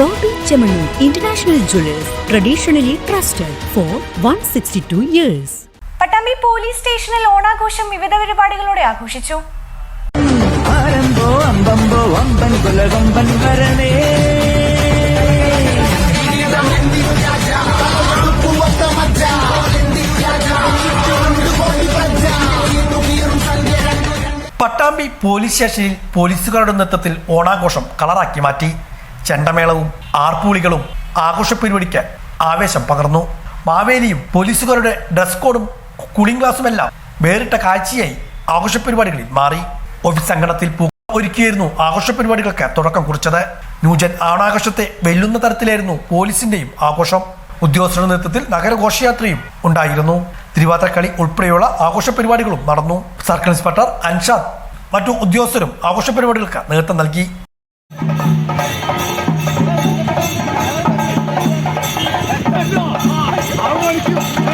Bobby jewellers International trusted traditionally trusted for 162 years. Pattambi police സ്റ്റേഷനിൽ ഓണാഘോഷം വിവിധ പരിപാടികളോടെ ആഘോഷിച്ചു. പട്ടാമ്പി പോലീസ് സ്റ്റേഷനിൽ പോലീസുകാരുടെ നേതൃത്വത്തിൽ ഓണാഘോഷം കളറാക്കി മാറ്റി. ചെണ്ടമേളവും ആർപ്പുവിളികളും ആഘോഷ പരിപാടിക്ക് ആവേശം പകർന്നു. മാവേലിയും പോലീസുകാരുടെ ഡ്രസ് കോഡും കൂളിംഗ് ഗ്ലാസുമെല്ലാം വേറിട്ട കാഴ്ചയായി ആഘോഷ പരിപാടികളിൽ മാറി ഓഫീസ് പൂ ഒരുക്കിയായിരുന്നു ആഘോഷ പരിപാടികൾക്ക് തുടക്കം കുറിച്ചത്. ന്യൂജൻ ആണാഘോഷത്തെ വെല്ലുന്ന തരത്തിലായിരുന്നു പോലീസിന്റെയും ആഘോഷം. ഉദ്യോഗസ്ഥരുടെ നേതൃത്വത്തിൽ നഗരഘോഷയാത്രയും ഉണ്ടായിരുന്നു. തിരുവാതിരക്കളി ഉൾപ്പെടെയുള്ള ആഘോഷ പരിപാടികളും നടന്നു. സർക്കിൾ ഇൻസ്പെക്ടർ അൻഷാദ് മറ്റു ഉദ്യോഗസ്ഥരും ആഘോഷ പരിപാടികൾക്ക് നേതൃത്വം നൽകി. you.